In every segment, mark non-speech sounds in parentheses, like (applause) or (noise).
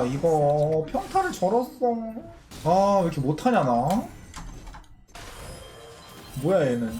아 이거 평타를 절었어. 아왜 이렇게 못하냐 나? 뭐야 얘는?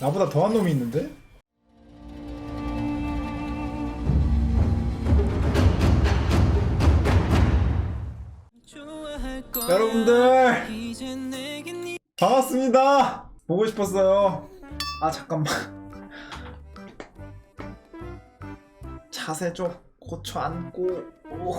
나보다 더한 놈이 있는데? 여러분들! 반갑습니다! 보고 싶었어요. 아 잠깐만. 자세 좀 고쳐 앉고. 오.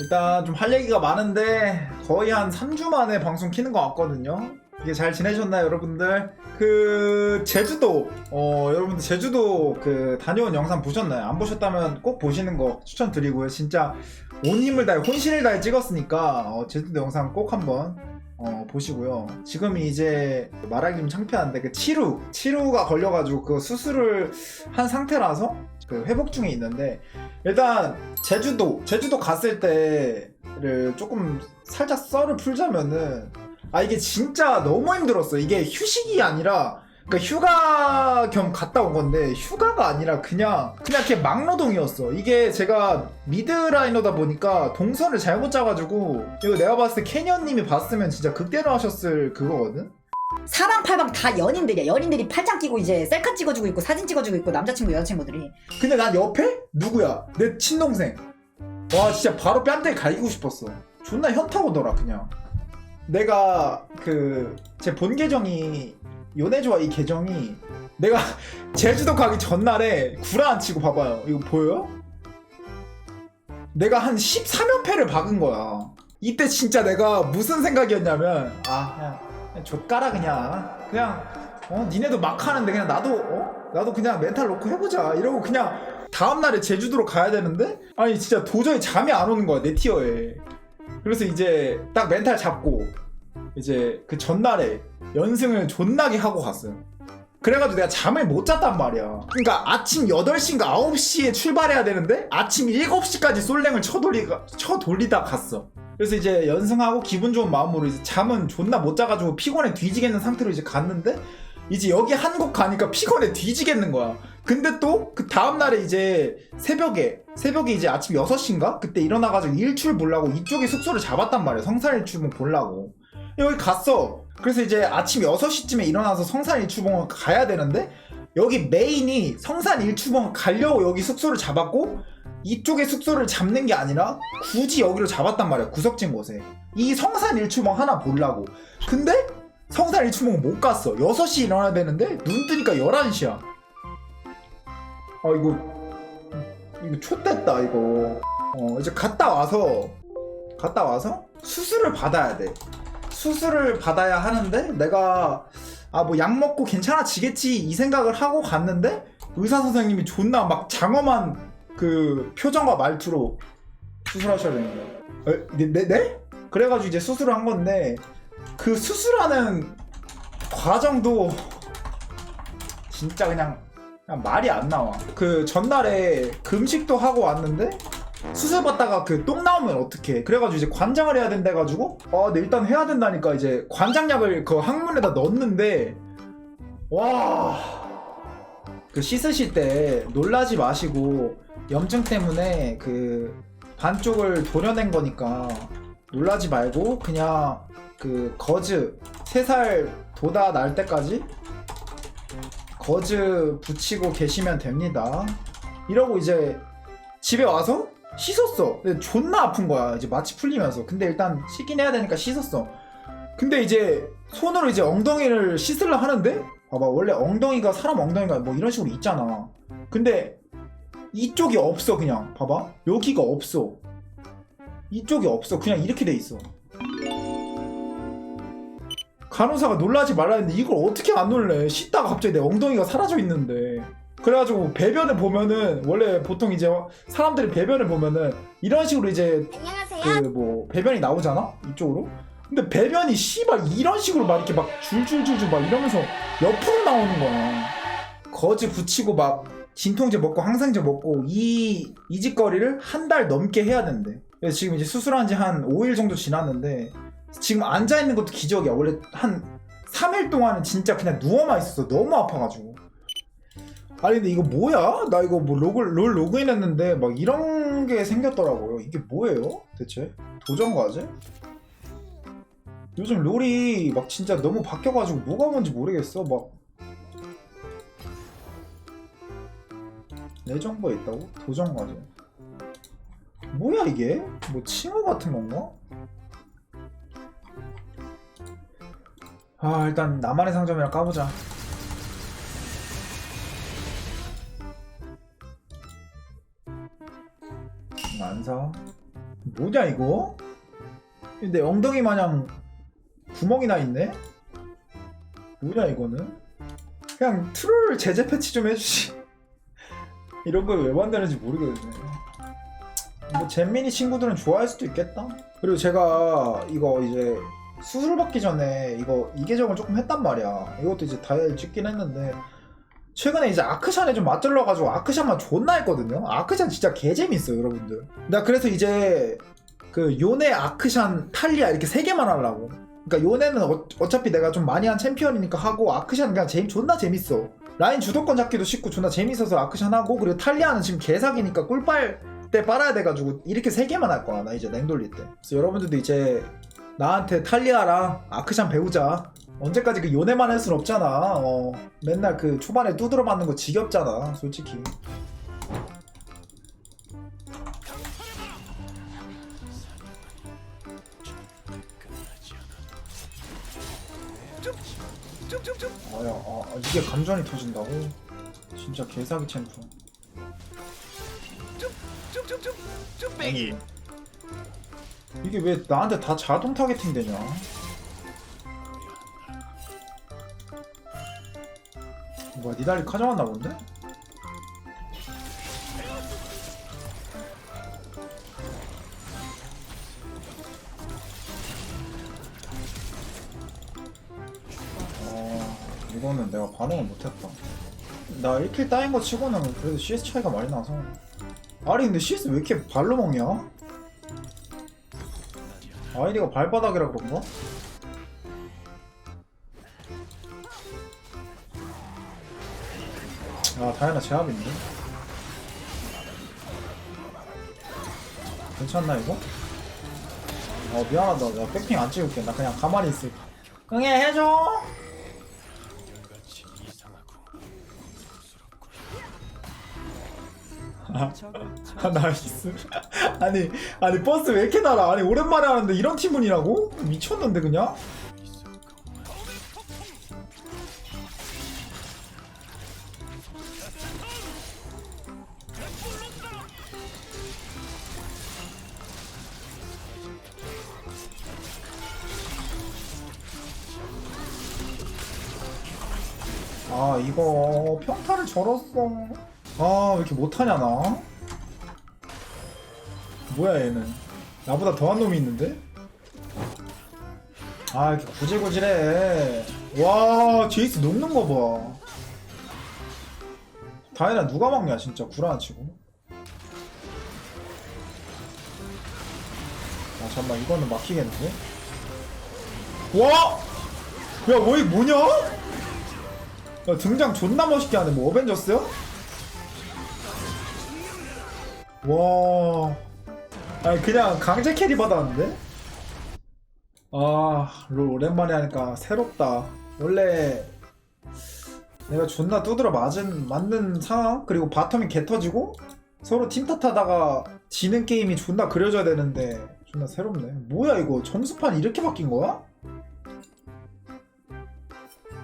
일단 좀 할 얘기가 많은데 거의 한 3주 만에 방송 키는 것 같거든요. 이게 잘 지내셨나요 여러분들? 그 제주도 어 여러분들 제주도 그 다녀온 영상 보셨나요? 안 보셨다면 꼭 보시는 거 추천드리고요. 진짜 온 힘을 다해 혼신을 다해 찍었으니까 어, 제주도 영상 꼭 한번 어, 보시고요. 지금이 이제 말하기 좀 창피한데 그 치루 치루가 걸려가지고 그 수술을 한 상태라서 그 회복 중에 있는데 일단 제주도 제주도 갔을 때를 조금 살짝 썰을 풀자면은 아 이게 진짜 너무 힘들었어. 이게 휴식이 아니라 그러니까 휴가 겸 갔다 온 건데 휴가가 아니라 그냥 그냥 이렇게 막노동이었어. 이게 제가 미드라이너다 보니까 동선을 잘못 짜가지고 이거 내가 봤을 때 캐년님이 봤으면 진짜 극대노 하셨을 그거거든. 사방 팔방 다 연인들이야. 연인들이 팔짱 끼고 이제 셀카 찍어주고 있고 사진 찍어주고 있고 남자친구 여자친구들이. 근데 난 옆에 누구야? 내 친동생. 와 진짜 바로 뺨때 갈기고 싶었어. 존나 현타 오더라 그냥. 내가 그 제 본 계정이 요네조아 이 계정이 내가 (laughs) 제주도 가기 전날에 구라 안 치고 봐봐요. 이거 보여요? 내가 한 13연패를 박은 거야. 이때 진짜 내가 무슨 생각이었냐면 아 그냥, 그냥 족가라 그냥 그냥 어 니네도 막 하는데 그냥 나도 어 나도 그냥 멘탈 놓고 해보자 이러고 그냥 다음날에 제주도로 가야 되는데 아니 진짜 도저히 잠이 안 오는 거야 내 티어에 그래서 이제 딱 멘탈 잡고 이제 그 전날에 연승을 존나게 하고 갔어요 그래가지고 내가 잠을 못 잤단 말이야 그러니까 아침 8시인가 9시에 출발해야 되는데 아침 7시까지 솔랭을 쳐돌리가, 쳐돌리다 갔어 그래서 이제 연승하고 기분 좋은 마음으로 이제 잠은 존나 못 자가지고 피곤해 뒤지겠는 상태로 이제 갔는데 이제 여기 한국 가니까 피곤해 뒤지겠는 거야. 근데 또 그 다음날에 이제 새벽에 새벽에 이제 아침 6시인가? 그때 일어나가지고 일출 보려고 이쪽에 숙소를 잡았단 말이야. 성산 일출봉 보려고. 여기 갔어. 그래서 이제 아침 6시쯤에 일어나서 성산 일출봉을 가야 되는데 여기 메인이 성산 일출봉 가려고 여기 숙소를 잡았고 이쪽에 숙소를 잡는 게 아니라 굳이 여기로 잡았단 말이야. 구석진 곳에. 이 성산 일출봉 하나 보려고. 근데 성산 일출봉 못 갔어. 6시 일어나야 되는데 눈 뜨니까 11시야. 아 이거 이거 좆됐다 이거. 어 이제 갔다 와서 갔다 와서 수술을 받아야 돼. 수술을 받아야 하는데 내가 아 뭐 약 먹고 괜찮아지겠지 이 생각을 하고 갔는데 의사 선생님이 존나 막 장엄한 그 표정과 말투로 수술하셔야 되는. 에? 네, 네? 네? 그래가지고 이제 수술을 한 건데 그 수술하는 과정도 진짜 그냥, 그냥 말이 안 나와. 그 전날에 금식도 하고 왔는데 수술 받다가 그 똥 나오면 어떡해. 그래가지고 이제 관장을 해야 된다 해가지고 아, 네, 일단 해야 된다니까 이제 관장약을 그 항문에다 넣었는데 와. 그 씻으실 때 놀라지 마시고 염증 때문에 그 반쪽을 도려낸 거니까 놀라지 말고 그냥 그 거즈 3살 도다 날 때까지 거즈 붙이고 계시면 됩니다. 이러고 이제 집에 와서 씻었어. 근데 존나 아픈 거야. 이제 마취 풀리면서. 근데 일단 씻긴 해야 되니까 씻었어. 근데 이제 손으로 이제 엉덩이를 씻으려 하는데 봐봐 원래 엉덩이가 사람 엉덩이가 뭐 이런 식으로 있잖아. 근데 이쪽이 없어 그냥 봐봐 여기가 없어. 이쪽이 없어. 그냥 이렇게 돼 있어. 간호사가 놀라지 말라 했는데 이걸 어떻게 안 놀래? 씻다가 갑자기 내 엉덩이가 사라져 있는데. 그래가지고 배변을 보면은 원래 보통 이제 사람들이 배변을 보면은 이런 식으로 이제 안녕하세요. 그 뭐 배변이 나오잖아 이쪽으로. 근데 배변이 씨발 이런 식으로 막 이렇게 막 줄줄줄줄 막 이러면서 옆으로 나오는 거야. 거즈 붙이고 막 진통제 먹고 항생제 먹고 이 이 짓거리를 한 달 넘게 해야 된대. 그래서 지금 이제 수술한 지 한 5일 정도 지났는데 지금 앉아 있는 것도 기적이야. 원래 한 3일 동안은 진짜 그냥 누워만 있었어. 너무 아파가지고. 아니 근데 이거 뭐야? 나 이거 뭐 로그, 롤 로그인 했는데 막 이런 게 생겼더라고요. 이게 뭐예요? 대체? 도전 과제? 요즘 롤이 막 진짜 너무 바뀌어가지고 뭐가 뭔지 모르겠어. 막 내 정보에 있다고? 도전 과제. 뭐야 이게? 뭐 칭호 같은 건가? 아 일단 나만의 상점이랑 까보자. 이거 안 사. 뭐냐 이거? 근데 엉덩이 마냥 구멍이 나 있네? 뭐냐 이거는? 그냥 트롤 제재 패치 좀 해주지. (laughs) 이런 걸 왜 만드는지 모르겠네. 뭐 잼민이 친구들은 좋아할 수도 있겠다. 그리고 제가 이거 이제 수술 받기 전에 이거 이 계정을 조금 했단 말이야. 이것도 이제 다이얼 찍긴 했는데 최근에 이제 아크샨에 좀 맞들러가지고 아크샨만 존나 했거든요. 아크샨 진짜 개재밌어요, 여러분들. 나 그래서 이제 그 요네 아크샨 탈리아 이렇게 세 개만 하려고. 그러니까 요네는 어, 차피 내가 좀 많이 한 챔피언이니까 하고 아크샨 그냥 재, 존나 재밌어. 라인 주도권 잡기도 쉽고 존나 재밌어서 아크샨 하고 그리고 탈리아는 지금 개사기니까 꿀빨 때 빨아야 돼가지고 이렇게 세 개만 할 거야 나 이제 냉 돌릴 때. 그래서 여러분들도 이제 나한테 탈리아랑 아크샨 배우자. 언제까지 그 요네만 할 순 없잖아. 어, 맨날 그 초반에 두드러 맞는 거 지겹잖아, 솔직히. 아야, 아, 이게 감전이 터진다고? 진짜 개사기 챔프. 이게 왜 나한테 다 자동 타겟팅 되냐? 뭐야 니달리 가져왔나 본데? 어 이거는 내가 반응을 못했다 나 1킬 따인 거 치고는 그래도 CS 차이가 많이 나서 아니 근데 CS 왜 이렇게 발로 먹냐? 아이디가 발바닥이라 그런가? 아 다이나 제압인데? 괜찮나 이거? 어 미안하다 나 백핑 안 찍을게 나 그냥 가만히 있을게 응애 해줘 (laughs) 아 나이스 아니 아니 버스 왜 이렇게 달아 아니 오랜만에 하는데 이런 팀문이라고? 미쳤는데 그냥? 아 이거 평타를 절었어. 아 왜 이렇게 못하냐 나? 뭐야 얘는? 나보다 더한 놈이 있는데? 아 이렇게 구질구질해. 와 제이스 녹는 거봐. 다이나 누가 막냐 진짜. 구라안 치고. 아 잠깐만. 이거는 막히겠는데? 와! 야 뭐이 뭐냐? 야, 등장 존나 멋있게 하네. 뭐 어벤져스야? 와. 아니 그냥 강제 캐리 받았는데? 아, 롤 오랜만에 하니까 새롭다. 원래 내가 존나 두드려 맞은 맞는 상황 그리고 바텀이 개 터지고 서로 팀 탓하다가 지는 게임이 존나 그려져야 되는데 존나 새롭네. 뭐야 이거 점수판 이렇게 바뀐 거야?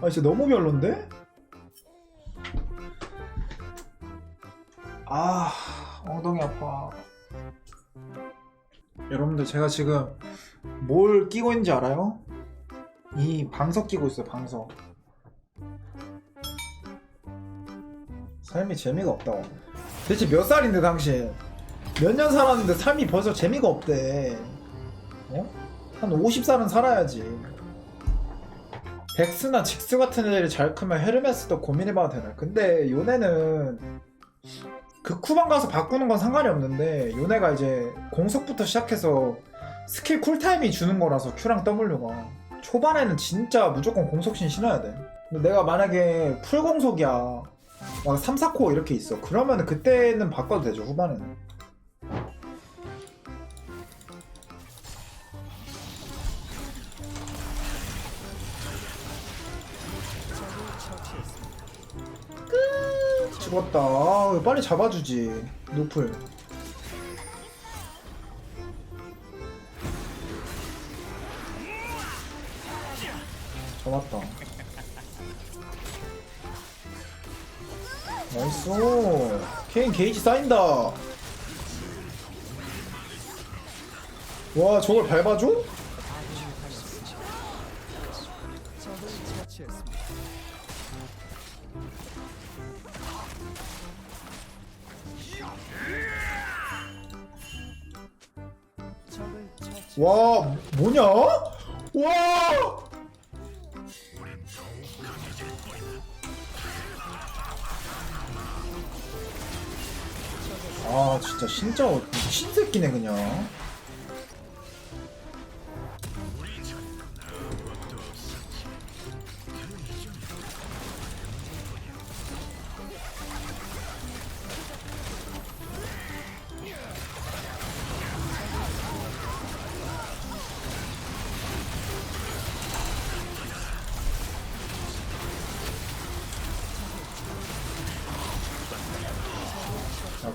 아 진짜 너무 별론데? 아 엉덩이 아파. 여러분들 제가 지금 뭘 끼고 있는지 알아요? 이 방석 끼고 있어요 방석. 삶이 재미가 없다고. 대체 몇 살인데 당신? 몇 년 살았는데 삶이 벌써 재미가 없대. 어? 한 50살은 살아야지. 백스나 직스 같은 애들이 잘 크면 헤르메스도 고민해봐도 되나? 근데 요네는 그 쿠방 가서 바꾸는 건 상관이 없는데 요네가 이제 공속부터 시작해서 스킬 쿨타임이 주는 거라서 Q랑 W가 초반에는 진짜 무조건 공속신 신어야 돼. 근데 내가 만약에 풀공속이야 막 3, 4코 이렇게 있어. 그러면 그때는 바꿔도 되죠 후반에는 죽었다. 아, 빨리 잡아주지 노플. 잡았다. 나이스. 케인 게이지 쌓인다. 와 저걸 밟아줘? 와 뭐냐? 와 아 진짜 진짜 미친 새끼네 그냥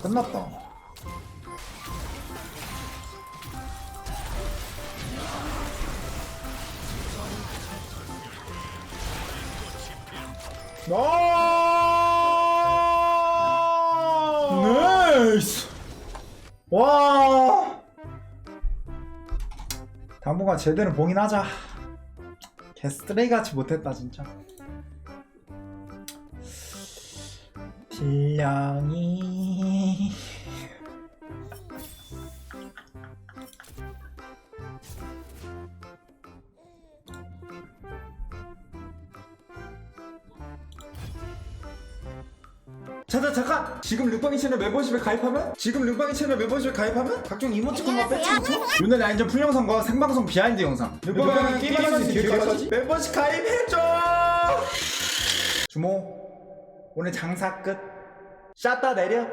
끝났다. 나이스! 와! 당분간 제대로 봉인하자. 개쓰레기같이 못했다 진짜. 신랑이 잠깐 잠깐! 지금 르빵이 채널 멤버십에 가입하면? 지금 르빵이 채널 멤버십에 가입하면? 각종 이모티콘과 배치부터 오늘 라인전 풀영상과 생방송 비하인드 영상. 르빵이 게임하는 기획까지? 멤버십 가입해줘! 주모 오늘 장사 끝. 샷다 내려